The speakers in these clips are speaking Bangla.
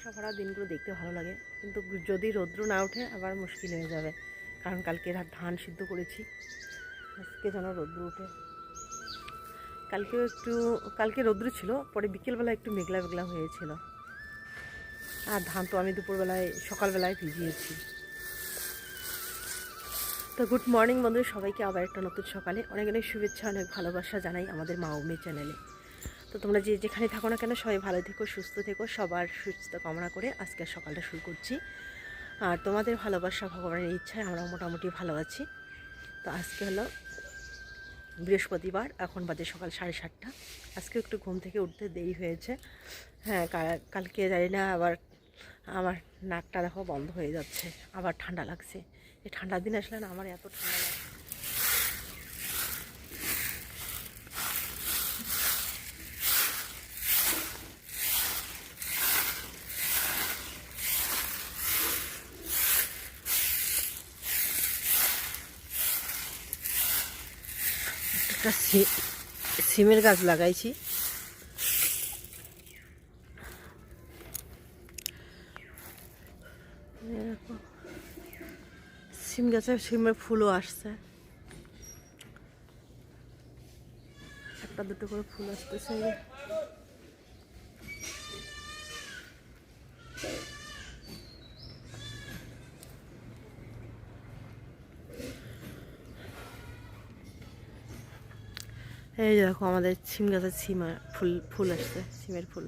কুয়াশা ভরা দিনগুলো দেখতে ভালো লাগে। কিন্তু যদি রৌদ্র না ওঠে, আবার মুশকিল হয়ে যাবে। কারণ কালকে রাত ধান সিদ্ধ করেছি। আজকে যেন রৌদ্র ওঠে। কালকেও একটু, কালকে রৌদ্র ছিল, পরে বিকেলবেলা একটু মেঘলা মেঘলা হয়েছিল। আর ধান তো আমি দুপুরবেলায়, সকালবেলায় ভিজিয়েছি। তো গুড মর্নিং বন্ধু সবাইকে আবার একটা নতুন সকালে অনেক অনেক শুভেচ্ছা, অনেক ভালোবাসা জানাই আমাদের মা উমি চ্যানেলে। তো তোমরা যে যেখানে থাকো না কেন, সবাই ভালো থেকো, সুস্থ থেকো, সবার সুস্থ কামনা করে আজকের সকালটা শুরু করছি। আর তোমাদের ভালোবাসা, ভগবানের ইচ্ছায় আমরা মোটামুটি ভালো আছি। তো আজকে হলো বৃহস্পতিবার, এখন বাজে সকাল সাড়ে সাতটা। আজকে একটু ঘুম থেকে উঠতে দেরি হয়েছে। হ্যাঁ কালকে জানি না, আবার আমার নাকটা দেখো বন্ধ হয়ে যাচ্ছে, আবার ঠান্ডা লাগছে। এই ঠান্ডার দিন আসলে না, আমার এত ঠান্ডা লাগে একটা সিমের গাছ লাগাইছি। সিম গাছে সিমের ফুলও আসছে একটা দুটো করে ফুল আসতেছে এই দেখো আমাদের সিম গাছের সিম ফুল ফুল আসছে, সিমের ফুল।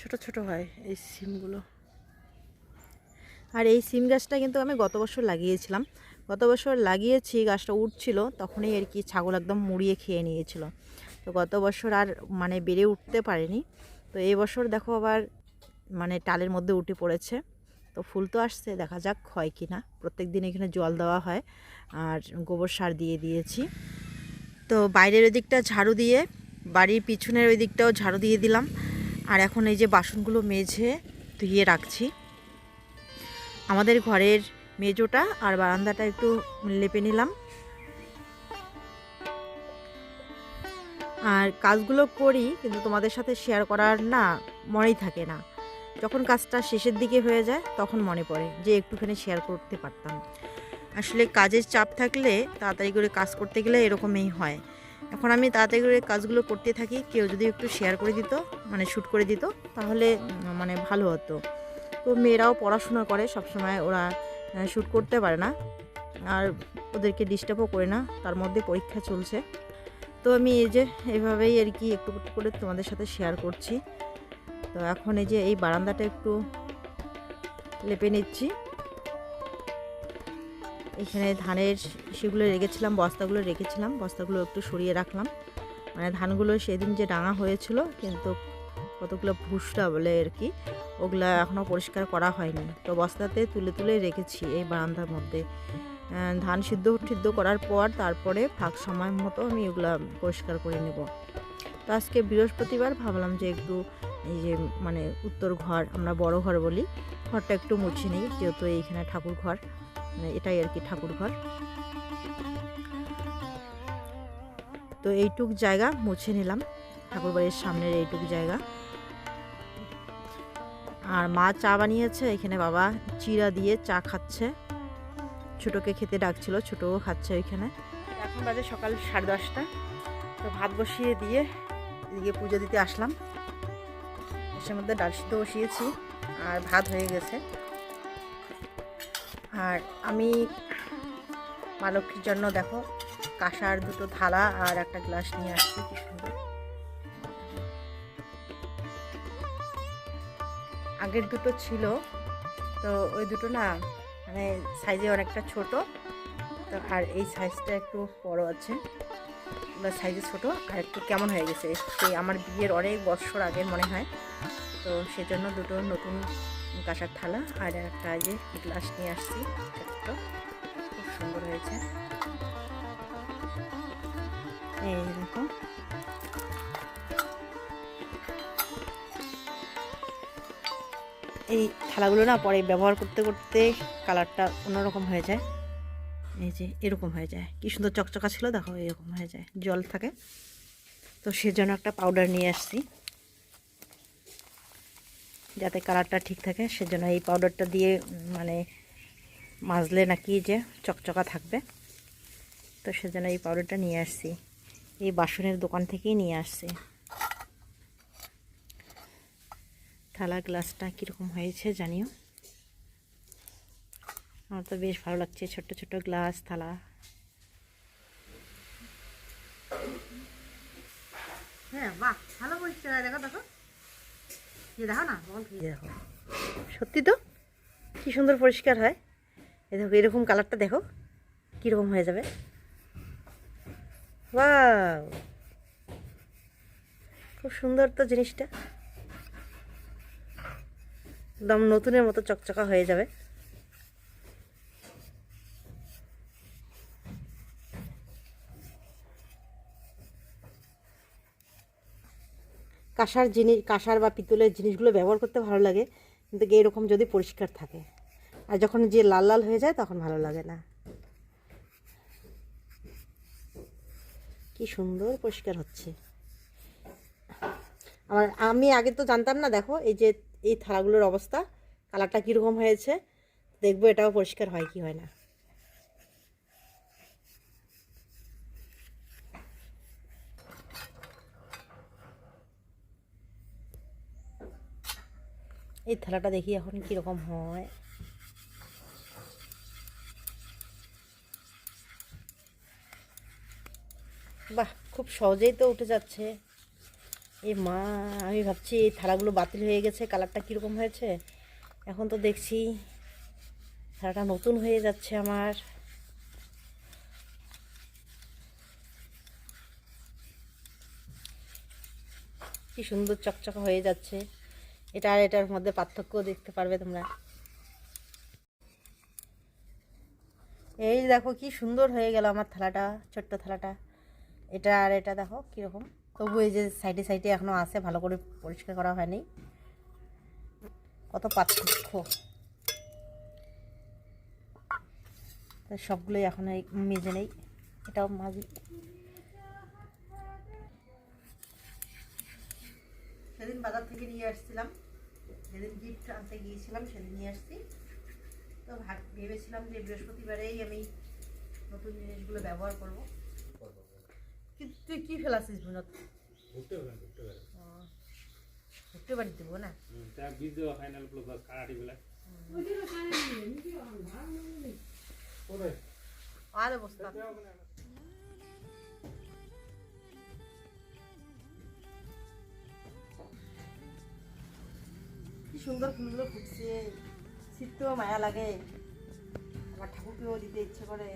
ছোট ছোট হয় এই সিমগুলো। আর এই সিম গাছটা কিন্তু আমি গত বছর লাগিয়েছিলাম। গত বছর লাগিয়েছি, গাছটা উঠছিল, তখনই আর কি ছাগল একদম মুড়িয়ে খেয়ে নিয়েছিল। তো গত বছর আর মানে বেড়ে উঠতে পারেনি। তো এই বছর দেখো আবার মানে টালের মধ্যে উঠে পড়েছে। তো ফুল তো আসছে, দেখা যাক হয় কি না। প্রত্যেক দিন এখানে জল দেওয়া হয়, আর গোবর সার দিয়ে দিয়েছি। তো বাইরের ওই দিকটা ঝাড়ু দিয়ে, বাড়ির পিছনের ওই দিকটাও ঝাড়ু দিয়ে দিলাম। আর এখন এই যে বাসনগুলো মেঝে ধুয়ে রাখছি। আমাদের ঘরের মেজোটা আর বারান্দাটা একটু লেপে নিলাম। আর কাজগুলো করি, কিন্তু তোমাদের সাথে শেয়ার করার না মনেই থাকে না। যখন কাজটা শেষের দিকে হয়ে যায়, তখন মনে পড়ে যে একটুখানি শেয়ার করতে পারতাম। আসলে কাজের চাপ থাকলে তাড়াতাড়ি করে কাজ করতে গেলে এরকমই হয়। এখন আমি তাড়াতাড়ি করে কাজগুলো করতে থাকি, কেউ যদি একটু শেয়ার করে দিত মানে শ্যুট করে দিত, তাহলে মানে ভালো হতো। তো মেয়েরাও পড়াশোনা করে, সবসময় ওরা শ্যুট করতে পারে না। আর ওদেরকে ডিস্টার্বও করে না, তার মধ্যে পরীক্ষা চলছে। তো আমি এই যে এইভাবেই আর কি একটু একটু করে তোমাদের সাথে শেয়ার করছি। তো এখন এই যে এই বারান্দাটা একটু লেপে নিচ্ছি। এখানে ধানের সেগুলো রেখেছিলাম, বস্তাগুলো রেখেছিলাম, বস্তাগুলো একটু সরিয়ে রাখলাম। মানে ধানগুলো সেদিন যে ডাঙা হয়েছিল, কিন্তু কতগুলো ভুসটা বলে আর কি, ওগুলা এখনও পরিষ্কার করা হয়নি। তো বস্তাতে তুলে তুলে রেখেছি এই বারান্দার মধ্যে। ধান সিদ্ধ সিদ্ধ করার পর তারপরে ফাঁক সময় মতো আমি এগুলা পরিষ্কার করে নেব। তো আজকে বৃহস্পতিবার, ভাবলাম যে একটু এই যে মানে উত্তর ঘর, আমরা বড় ঘর বলি, ঘরটা একটু মুছে নিই, যেহেতু এইখানে ঠাকুর ঘর মানে এটাই আর কি ঠাকুর ঘর। তো এইটুক জায়গা মুছে নিলাম, ঠাকুর বাড়ির সামনের এইটুক জায়গা। আর মা চা বানিয়েছে, এখানে বাবা চিরা দিয়ে চা খাচ্ছে। ছোটোকে খেতে ডাকছিল, ছোটও খাচ্ছে ওইখানে এখন বাজে সকাল সাড়ে দশটা, তো ভাত বসিয়ে দিয়ে এদিকে পুজো দিতে আসলাম। এসের মধ্যে ডাল সিদ্ধ বসিয়েছি আর ভাত হয়ে গেছে। আর আমি মা লক্ষ্মীর জন্য দেখো কাঁসার দুটো থালা আর একটা গ্লাস নিয়ে আসছি, কি সুন্দর। আগের দুটো ছিল, তো ওই দুটো না মানে সাইজে অনেকটা ছোট, তো আর এই সাইজটা একটু বড় আছে। সাইজে ছোটো, আর একটু কেমন হয়ে গেছে? সেই আমার বিয়ের অনেক বছর আগের মনে হয়। তো সেজন্য দুটো নতুন কাঁসার থালা আর একটা যে গ্লাস নিয়ে আসছি। ছোট্ট খুব সুন্দর হয়েছে। এই এই থালাগুলো না পরে ব্যবহার করতে করতে কালারটা অন্যরকম হয়ে যায়। এই যে এরকম হয়ে যায়। কি সুন্দর চকচকা ছিল, দেখো এরকম হয়ে যায়। জল থাকে। তো সেজন্য একটা পাউডার নিয়ে আসছি। যাতে কালারটা ঠিক থাকে, সেজন্য এই পাউডারটা দিয়ে মানে মাজলে নাকি যে চকচকা থাকবে। তো সেজন্য এই পাউডারটা নিয়ে আসছি। এই বাসনের দোকান থেকেই নিয়ে আসছি। থালা গ্লাসটা কীরকম হয়েছে জানিও। আমার তো বেশ ভালো লাগছে ছোট্ট ছোট্ট গ্লাস থালা। হ্যাঁ বাহ ভালো পরিষ্কার দেখো দেখো। এই দেখো না বল দেখো সত্যি তো? কি সুন্দর পরিষ্কার হয়। এ দেখো এরকম কালারটা দেখো কীরকম হয়ে যাবে। ওয়াও! খুব সুন্দর তো জিনিসটা। একদম নতুনের মতো চকচকা হয়ে যাবে। কাঁসার জিনিস, কাঁসার বা পিতলের জিনিসগুলো ব্যবহার করতে ভালো লাগে। কিন্তু এরকম যদি পরিষ্কার থাকে? আর যখন যে লাল লাল হয়ে যায় তখন ভালো লাগে না। কি সুন্দর পরিষ্কার হচ্ছে। আমার আমি আগে তো জানতাম না, দেখো এই যে এই থালাগুলোর অবস্থা, কালারটা কীরকম হয়েছে, দেখব এটাও পরিষ্কার হয় কি হয় না। এই থালাটা দেখি এখন কীরকম হয়। বাহ, খুব সহজেই তো উঠে যাচ্ছে। এ মা, আমি ভাবছি এই থালাগুলো বাতিল হয়ে গেছে, কালারটা কীরকম হয়েছে? এখন তো দেখছি থালাটা নতুন হয়ে যাচ্ছে আমার। কি সুন্দর চকচকা হয়ে যাচ্ছে। এটা আর এটার মধ্যে পার্থক্য দেখতে পারবে তোমরা। এই দেখো কি সুন্দর হয়ে গেল আমার থালাটা, ছোট্ট থালাটা। এটা আর এটা দেখো কীরকম। তবু এই যে সাইডে সাইডে এখনও আছে, ভালো করে পরিষ্কার করা হয়নি। কত পার্থক্য। সবগুলোই এখন মেজে নেই। এটাও মাজি। সেদিন বাজার থেকে নিয়ে আসছিলাম। যেদিন গিফট আনতে গিয়েছিলাম সেদিন নিয়ে আসছি। তো ভাগ ভেবেছিলাম যে বৃহস্পতিবারেই আমি নতুন জিনিসগুলো ব্যবহার করব। কিন্তু তুই কী ফেলাছিস বুনত ঘুরতে বাড়ি দেবো না? তা বীজ দেওয়া ফাইনাল প্লাস কাড়াটি বেলা আর অবস্থা। সুন্দর ফুলগুলো ফুটছে। শীততেও মায়া লাগে। আমার ঠাকুরকেও দিতে ইচ্ছে করে।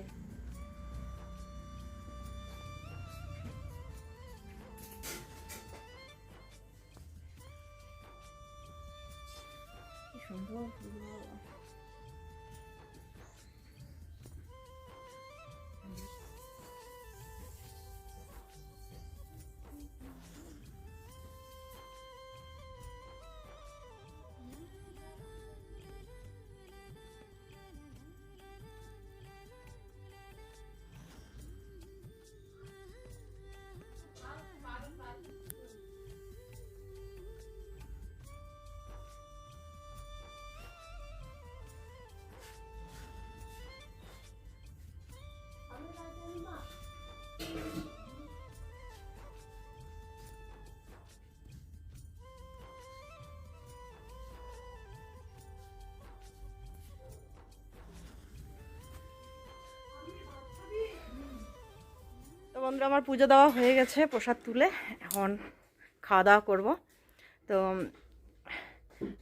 বন্ধুরা, আমার পুজো দেওয়া হয়ে গেছে প্রসাদ তুলে। এখন খাওয়া দাওয়া করব। তো,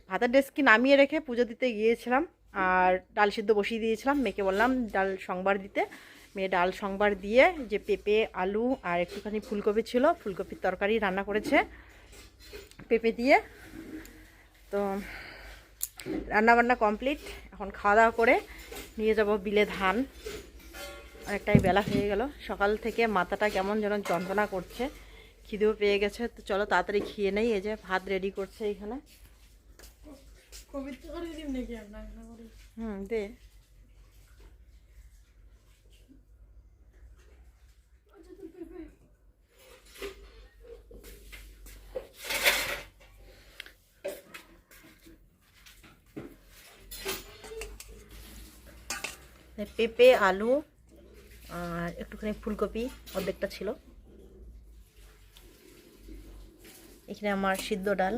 ভাতের ডেস্কি নামিয়ে রেখে পুজো দিতে গিয়েছিলাম আর ডাল সিদ্ধ বসিয়ে দিয়েছিলাম। মেয়েকে বললাম, ডাল সংবার দিতে। মেয়ে ডাল সংবার দিয়ে যে পেঁপে, আলু আর একটুখানি ফুলকপি ছিল, ফুলকপির তরকারি রান্না করেছে পেঁপে দিয়ে। তো, রান্নাবান্না কমপ্লিট। এখন খাওয়া দাওয়া করে নিয়ে যাব বিলে ধান। অনেকটাই বেলা হয়ে গেল। সকাল থেকে মাথাটা কেমন যেন যন্ত্রণা করছে খিদেও পেয়ে গেছে। তো চলো তাড়াতাড়ি খেয়ে নেই এই যে ভাত রেডি করছে এখানে। হুম দে। পেঁপে আলু আর একটুখানি ফুলকপি অর্ধেকটা ছিল। এখানে আমার সিদ্ধ ডাল।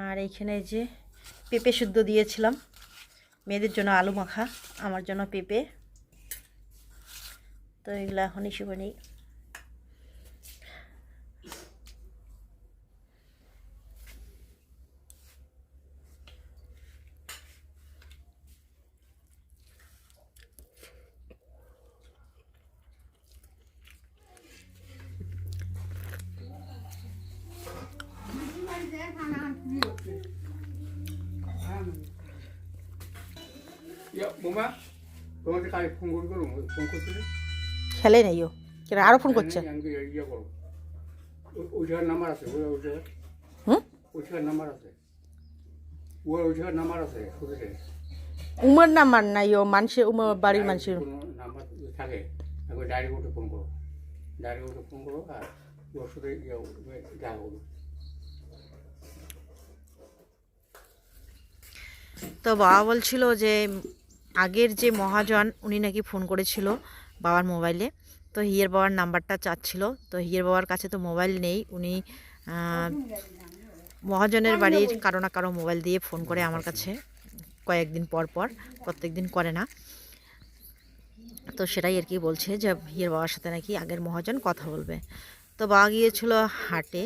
আর এইখানে যে পেঁপে সিদ্ধ দিয়েছিলাম। মেয়েদের জন্য আলু মাখা, আমার জন্য পেঁপে। তো এগুলো এখন হিসেবে নেই ইয়া বোমা তোমাকে কাল ফোন করি করো ফোন করছিলে খেলে নেই ও। কেন আরও ফোন করছে? আমি ইয়ে নাম্বার আছে নাম্বার আছে। নাম্বার আছে উমর নাম্বার নাই ও মানুষের উমর বাড়ির মানুষের নাম্বার থাকে। তাকে ফোন করো। ডায়েরি ফোন করো আর ওর সাথে ইয়ে দেখা করো তো বাবা বলছিল যে, আগের যে মহাজন, উনি নাকি ফোন করেছিল বাবার মোবাইলে। তো হিয়ের বাবার নাম্বারটা চাচ্ছিল। তো হিয়ের বাবার কাছে তো মোবাইল নেই। উনি মহাজনের বাড়ির কারও না কারও মোবাইল দিয়ে ফোন করে আমার কাছে কয়েকদিন পর পর প্রত্যেক দিন করে না। তো সেটাই আর কি বলছে যে, হিয়ের বাবার সাথে নাকি আগের মহাজন কথা বলবে। তো বাবা গিয়েছিল হাটে।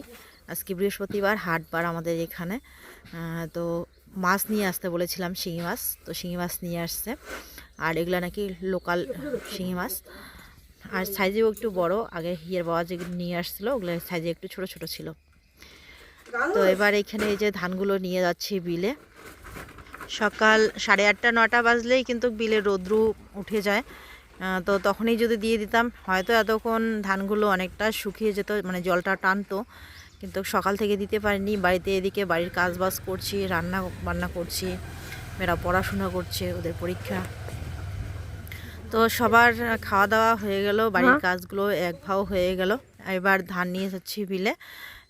আজকে বৃহস্পতিবার, হাটবার আমাদের এখানে। তো মাছ নিয়ে আসতে বলেছিলাম শিঙি মাছ, তো শিঙি মাছ নিয়ে আসছে। আর এগুলো নাকি লোকাল শিঙি মাছ। আর সাইজেও একটু বড়, আগে হিয়ের বাবা যেগুলো নিয়ে আসছিল, ওগুলো সাইজে একটু ছোট ছোট ছিল। তো এবার এখানে এই যে ধানগুলো নিয়ে যাচ্ছি বিলে। সকাল সাড়ে আটটা, নটা বাজলেই কিন্তু বিলে রোদ্রু উঠে যায়। তো তখনই যদি দিয়ে দিতাম, হয়তো এতক্ষণ ধানগুলো অনেকটা শুকিয়ে যেত মানে জলটা টানতো। কিন্তু সকাল থেকে দিতে পারিনি। বাড়িতে এদিকে বাড়ির কাজ বাজ করছি রান্না বান্না করছি মেয়েরা পড়াশোনা করছে ওদের পরীক্ষা। তো সবার খাওয়া দাওয়া হয়ে গেল বাড়ির কাজগুলো এক ভাও হয়ে গেল। এবার ধান নিয়ে যাচ্ছি বিলে।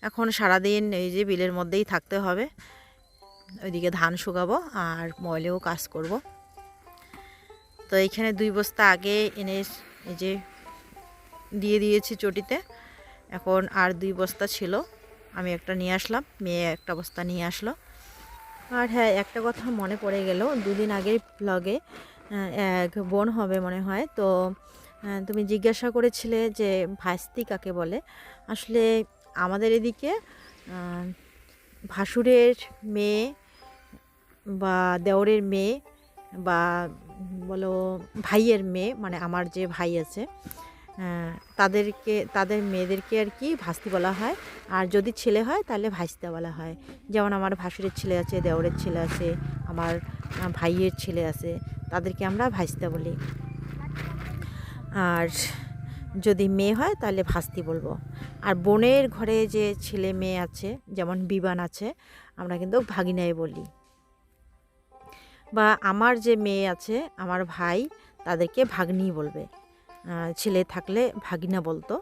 এখন সারাদিন এই যে বিলের মধ্যেই থাকতে হবে। ওইদিকে ধান শুকাবো আর ময়লেও কাজ করব। তো এইখানে দুই বস্তা আগে এনে এই যে দিয়ে দিয়েছি চটিতে। এখন আর দুই বস্তা ছিল। আমি একটা নিয়ে আসলাম, মেয়ে একটা বস্তা নিয়ে আসলো। আর হ্যাঁ একটা কথা মনে পড়ে গেল, দুদিন আগের ব্লগে এক বোন হবে মনে হয়, তো তুমি জিজ্ঞাসা করেছিলে যে ভাস্তি কাকে বলে? আসলে আমাদের এদিকে ভাসুরের মেয়ে বা দেওরের মেয়ে বা বলো ভাইয়ের মেয়ে মানে আমার যে ভাই আছে তাদেরকে, তাদের মেয়েদেরকে আর কি ভাস্তি বলা হয়। আর যদি ছেলে হয়, তাহলে ভাইস্তা বলা হয়। যেমন আমার ভাসুরের ছেলে আছে, দেওরের ছেলে আছে, আমার ভাইয়ের ছেলে আছে, তাদেরকে আমরা ভাইস্তা বলি। আর যদি মেয়ে হয়, তাহলে ভাস্তি বলব। আর বোনের ঘরে যে ছেলে মেয়ে আছে, যেমন বিবান আছে, আমরা কিন্তু ভাগিনাই বলি। বা আমার যে মেয়ে আছে, আমার ভাই, তাদেরকে ভাগ্নি বলবে। ছেলে থাকলে ভাগিনা বলতো।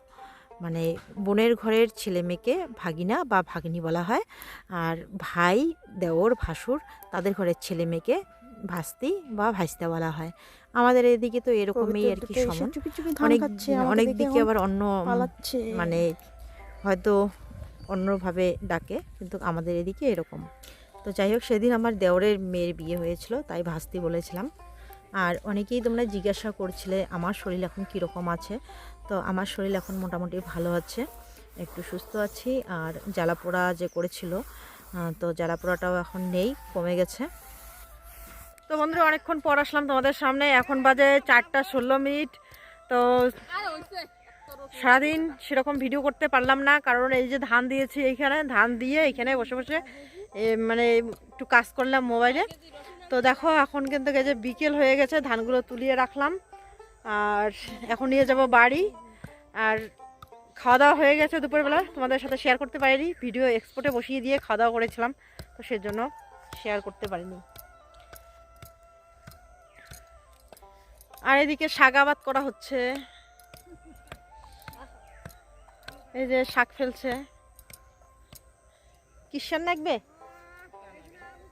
মানে বোনের ঘরের ছেলে মেয়েকে ভাগিনা বা ভাগ্নি বলা হয়। আর ভাই দেওর ভাসুর তাদের ঘরের ছেলে মেয়েকে ভাস্তি বা ভাইস্তা বলা হয়। আমাদের এদিকে তো এরকমই আর কি সমান। অনেক অনেক দিকে আবার অন্য মানে হয়তো অন্যভাবে ডাকে কিন্তু আমাদের এদিকে এরকম। তো যাই হোক সেদিন আমার দেওরের মেয়ের বিয়ে হয়েছিল তাই ভাস্তি বলেছিলাম। আর অনেকেই তোমরা জিজ্ঞাসা করছিলে, আমার শরীর এখন কীরকম আছে? তো আমার শরীর এখন মোটামুটি ভালো আছে, একটু সুস্থ আছি। আর জ্বালাপোড়া যে করেছিল তো জ্বালাপোড়াটাও এখন নেই, কমে গেছে। তো বন্ধুরা, অনেকক্ষণ পর আসলাম তোমাদের সামনে। এখন বাজে চারটা ষোলো মিনিট। তো সারাদিন সেরকম ভিডিও করতে পারলাম না, কারণ এই যে ধান দিয়েছি এইখানে, ধান দিয়ে এখানে বসে বসে মানে একটু কাজ করলাম মোবাইলে। তো দেখো, এখন কিন্তু যে বিকেল হয়ে গেছে, ধানগুলো তুলিয়ে রাখলাম। আর এখন নিয়ে যাব বাড়ি। আর খাওয়া দাওয়া হয়ে গেছে দুপুরবেলা, তোমাদের সাথে শেয়ার করতে পারিনি। ভিডিও এক্সপোর্টে বসিয়ে দিয়ে খাওয়া দাওয়া করেছিলাম, তো সেজন্য শেয়ার করতে পারিনি। আর এদিকে শাকাবাদ করা হচ্ছে। এই যে শাক ফেলছে। কিসার লাগবে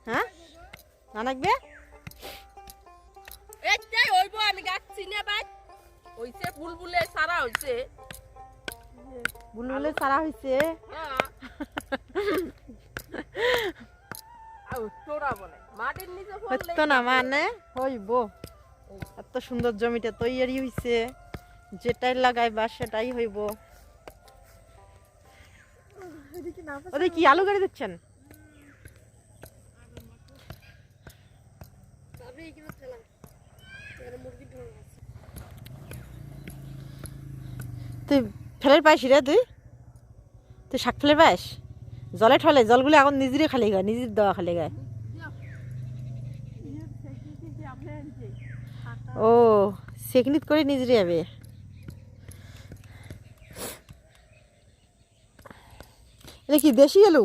হ্যাঁ? হইব আমি গাছ চিনে হইছে বুলবুলে সারা হইছে। বুলবুলে সারা হইছে? হ্যাঁ। মানে? এত সুন্দর জমিটা তৈরি হইছে। যেটাই লাগাইবা সেটাই হইব। ওদের কি আলু গাড়ি দিচ্ছেন তুই ফেলের পাইস রে তুই? তুই শাক ফেলের পাইস জলে ঠলে, জলগুলো এখন নিজেরই খালি গায়, নিজের দেওয়া খালি গায়। ও, সেকনিত করে নিজেরই যাবে এটা কি দেশি আলু?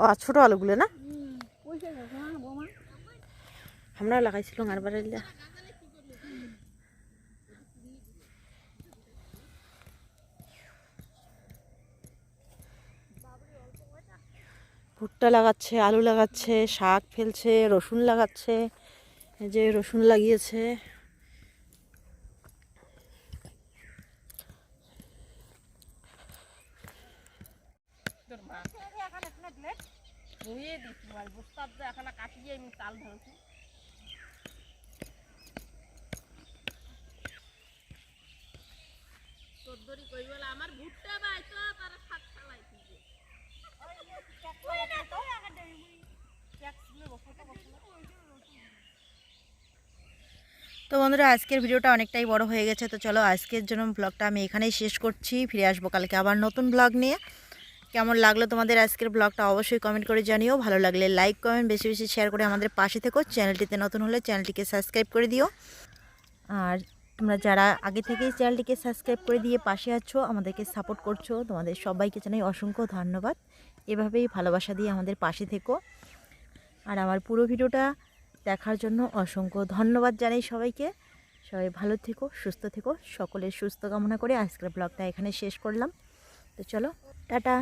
ও ছোট আলুগুলো না? আমরা লাগাইছিলাম আর বাড়াইলা ভুট্টা লাগাচ্ছে, আলু লাগাচ্ছে, শাক ফেলছে, রসুন লাগাচ্ছে যে রসুন লাগিয়েছে। ধুয়ে দিচ্ছি তো কাটিয়ে আমি চোদ্দরি কই বলে? আমার ভুট্টা তো, তারা শাক চালাইছি যে। তো বন্ধুরা, আজকের ভিডিওটা অনেকটাই বড় হয়ে গেছে, তো চলো আজকের জন্য ব্লগটা আমি এখানেই শেষ করছি। ফিরে আসব কালকে আবার নতুন ব্লগ নিয়ে। কেমন লাগল তোমাদের আজকের ব্লগটা অবশ্যই কমেন্ট করে জানিও। ভালো লাগলে লাইক কমেন্ট বেশি বেশি শেয়ার করে আমাদের পাশে থেকো। চ্যানেলটিতে নতুন হলে চ্যানেলটিকে সাবস্ক্রাইব করে দিও। আর তোমরা যারা আগে থেকেই চ্যানেলটিকে সাবস্ক্রাইব করে দিয়ে পাশে আছো, আমাদেরকে সাপোর্ট করছ, তোমাদের সবাইকে জানাই অসংখ্য ধন্যবাদ। এভাবেই ভালোবাসা দিয়ে আমাদের পাশে থেকো। আর আমার পুরো ভিডিওটা দেখার জন্য অসংখ্য ধন্যবাদ জানাই সবাইকে। সবাই ভালো থেকো, সুস্থ থেকো। সকলের সুস্থ কামনা করে আজকের ব্লগটা এখানে শেষ করলাম। তো চলো, টাটা।